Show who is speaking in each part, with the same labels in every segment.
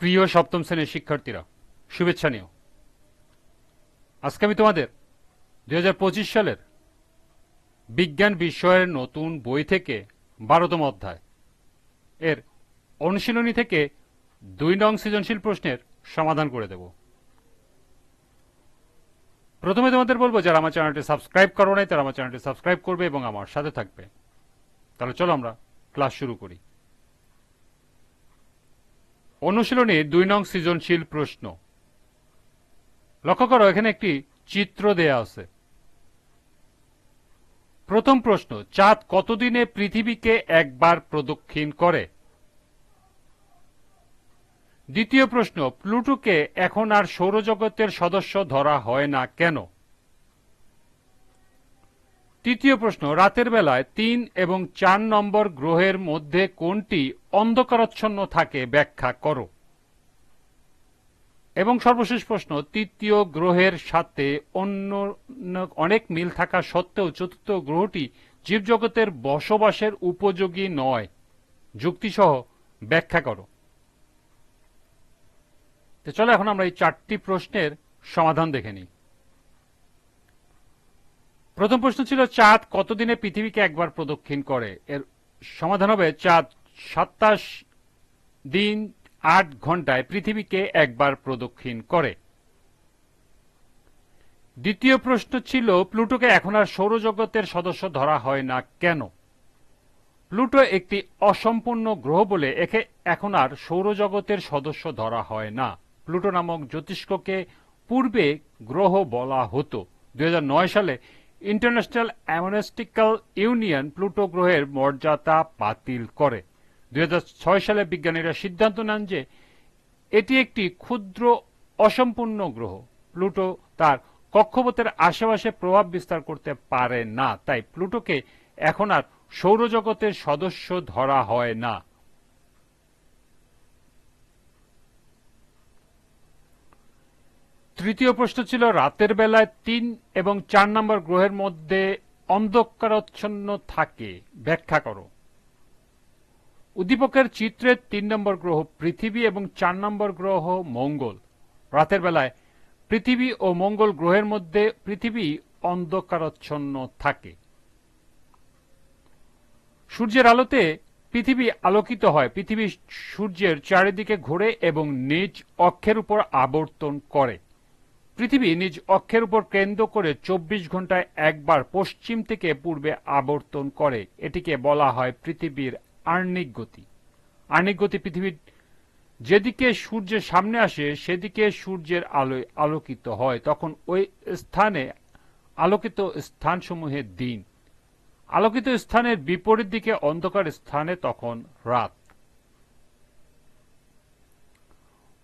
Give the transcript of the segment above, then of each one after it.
Speaker 1: প্রিয় সপ্তম শ্রেণির শিক্ষার্থীরা, শুভেচ্ছা নিও। আজকে আমি তোমাদের দু হাজার পঁচিশ সালের বিজ্ঞান বিষয়ের নতুন বই থেকে বারোতম অধ্যায় এর অনুশীলনী থেকে দুই নং সৃজনশীল প্রশ্নের সমাধান করে দেব। প্রথমে তোমাদের বলব, যারা আমার চ্যানেলটি সাবস্ক্রাইব করো নাই, তারা আমার চ্যানেলটি সাবস্ক্রাইব করবে এবং আমার সাথে থাকবে। তাহলে চলো আমরা ক্লাস শুরু করি। অনুশীলনী দুই নং সৃজনশীল প্রশ্ন। লক্ষ্য করো, এখানে একটি চিত্র দেয়া আছে। প্রথম প্রশ্ন, চাঁদ কতদিনে পৃথিবীকে একবার প্রদক্ষিণ করে? দ্বিতীয় প্রশ্ন, প্লুটোকে এখন আর সৌরজগতের সদস্য ধরা হয় না কেন? তৃতীয় প্রশ্ন, রাতের বেলায় তিন এবং চার নম্বর গ্রহের মধ্যে কোনটি অন্ধকারাচ্ছন্ন থাকে, ব্যাখ্যা করো। এবং সর্বশেষ প্রশ্ন, তৃতীয় গ্রহের সাথে অন্য অনেক মিল থাকা সত্ত্বেও চতুর্থ গ্রহটি জীবজগতের বসবাসের উপযোগী নয়। যুক্তিসহ ব্যাখ্যা করো। তো চলো এখন আমরা এই চারটি প্রশ্নের সমাধান দেখে নিই। প্রথম প্রশ্ন ছিল, চাঁদ কতদিনে পৃথিবীকে একবার প্রদক্ষিণ করে? এর সমাধান হবে চাঁদ সাতাশ দিন আট ঘন্টায় পৃথিবীকে একবার প্রদক্ষিণ করে। দ্বিতীয় প্রশ্ন ছিল, প্লুটোকে এখন আর সৌরজগতের সদস্য ধরা হয় না কেন? প্লুটো একটি অসম্পূর্ণ গ্রহ বলে একে এখন আর সৌরজগতের সদস্য ধরা হয় না। প্লুটো নামক জ্যোতিষ্ককে পূর্বে গ্রহ বলা হতো। দু হাজার নয় সালে ইন্টারন্যাশনাল অ্যামনেস্টিক্যাল ইউনিয়ন প্লুটো গ্রহের মর্যাদা বাতিল করে। দুই হাজার ছয় সালে বিজ্ঞানীরা সিদ্ধান্ত নেন যে এটি একটি ক্ষুদ্র অসম্পূর্ণ গ্রহ। প্লুটো তার কক্ষপথের আশেপাশে প্রভাব বিস্তার করতে পারে না, তাই প্লুটোকে এখন আর সৌরজগতের সদস্য ধরা হয় না। তৃতীয় প্রশ্ন ছিল, রাতের বেলায় তিন এবং চার নম্বর গ্রহের মধ্যে অন্ধকারচ্ছন্ন থাকে। ব্যাখ্যা করো। উদ্দীপকের চিত্রের তিন নম্বর গ্রহ পৃথিবী এবং চার নম্বর গ্রহ মঙ্গল। রাতের বেলায় পৃথিবী ও মঙ্গল গ্রহের মধ্যে পৃথিবী অন্ধকারাচ্ছন্ন থাকে। সূর্যের আলোতে পৃথিবী আলোকিত হয়। পৃথিবী সূর্যের চারিদিকে ঘোরে এবং নিজ অক্ষের উপর আবর্তন করে। পৃথিবী নিজ অক্ষের উপর কেন্দ্র করে চব্বিশ ঘন্টায় একবার পশ্চিম থেকে পূর্বে আবর্তন করে। এটিকে বলা হয় পৃথিবীর আর্নিক গতি। আর্নিক গতি পৃথিবীর যেদিকে সূর্যের সামনে আসে, সেদিকে সূর্যের আলোয় আলোকিত হয়। তখন ওই স্থানে আলোকিত স্থানসমূহের দিন। আলোকিত স্থানের বিপরীত দিকে অন্ধকার স্থানে তখন রাত।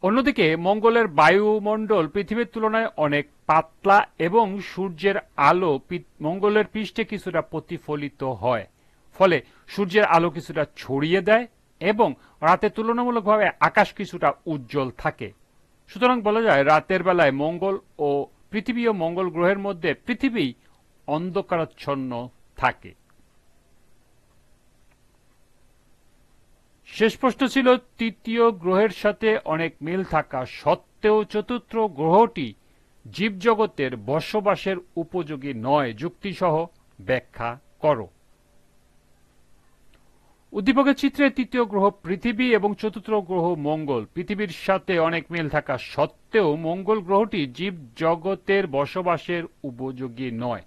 Speaker 1: অন্যদিকে মঙ্গলের বায়ুমণ্ডল পৃথিবীর তুলনায় অনেক পাতলা এবং সূর্যের আলো মঙ্গলের পৃষ্ঠে কিছুটা প্রতিফলিত হয়। ফলে সূর্যের আলো কিছুটা ছড়িয়ে দেয় এবং রাতে তুলনামূলকভাবে আকাশ কিছুটা উজ্জ্বল থাকে। সুতরাং বলা যায়, রাতের বেলায় মঙ্গল ও পৃথিবী ও মঙ্গল গ্রহের মধ্যে পৃথিবী অন্ধকারাচ্ছন্ন থাকে। শেষ প্রশ্ন ছিল, তৃতীয় গ্রহের সাথে অনেক মিল থাকা সত্ত্বেও চতুর্থ গ্রহটি জীবজগতের বসবাসের উপযোগী নয়। যুক্তিসহ ব্যাখ্যা করো। উদ্দীপকের চিত্রে তৃতীয় গ্রহ পৃথিবী এবং চতুর্থ গ্রহ মঙ্গল। পৃথিবীর সাথে অনেক মিল থাকা সত্ত্বেও মঙ্গল গ্রহটি জীব জগতের বসবাসের উপযোগী নয়।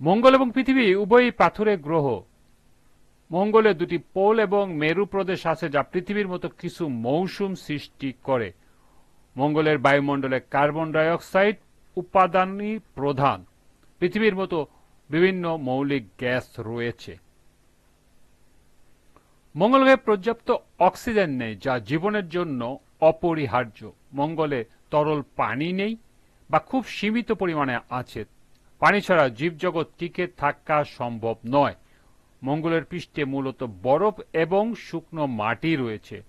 Speaker 1: মঙ্গল এবং পৃথিবী উভয়ই পাথরের গ্রহ। মঙ্গলে দুটি পোল এবং মেরু প্রদেশ আছে যা পৃথিবীর মতো কিছু মৌসুম সৃষ্টি করে। মঙ্গলের বায়ুমণ্ডলে কার্বন ডাইঅক্সাইড উপাদানই প্রধান। পৃথিবীর মতো বিভিন্ন মৌলিক গ্যাস রয়েছে। মঙ্গলে পর্যাপ্ত অক্সিজেন নেই, যা জীবনের জন্য অপরিহার্য। মঙ্গলে তরল পানি নেই বা খুব সীমিত পরিমাণে আছে। পানি ছাড়া জীবজগৎ টিকে থাকা সম্ভব নয়। মঙ্গলের পৃষ্ঠে মূলত বরফ এবং শুকনো মাটি রয়েছে।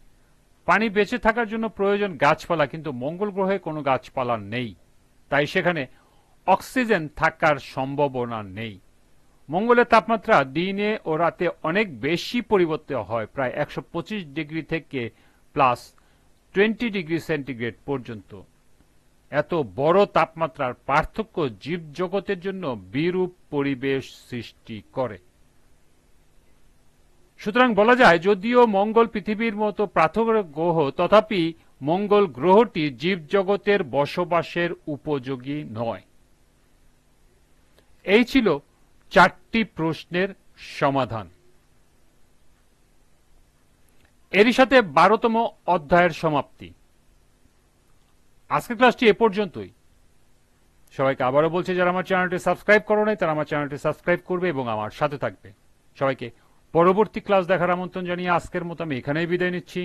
Speaker 1: পানি বেঁচে থাকার জন্য প্রয়োজন গাছপালা, কিন্তু মঙ্গল গ্রহে কোনো গাছপালা নেই। তাই সেখানে অক্সিজেন থাকার সম্ভাবনা নেই। মঙ্গলের তাপমাত্রা দিনে ও রাতে অনেক বেশি পরিবর্তিত হয়, প্রায় একশো পঁচিশ ডিগ্রি থেকে প্লাস টোয়েন্টি ডিগ্রি সেন্টিগ্রেড পর্যন্ত। এত বড় তাপমাত্রার পার্থক্য জীবজগতের জন্য বিরূপ পরিবেশ সৃষ্টি করে। সুতরাং বলা যায়, যদিও মঙ্গল পৃথিবীর মতো প্রাথমিক গ্রহ, তথাপি মঙ্গল গ্রহটি জীবজগতের বসবাসের উপযোগী নয়। এই ছিল চারটি প্রশ্নের সমাধান। এরই সাথে বারোতম অধ্যায়ের সমাপ্তি। আজকের ক্লাসটি এ পর্যন্তই। সবাইকে আবারও বলছি, যারা আমার চ্যানেলটি সাবস্ক্রাইব করো নাই, তারা আমার চ্যানেলটি সাবস্ক্রাইব করবে এবং আমার সাথে থাকবে। সবাইকে পরবর্তী ক্লাস দেখার আমন্ত্রণ জানিয়ে আজকের মতো আমি এখানেই বিদায় নিচ্ছি।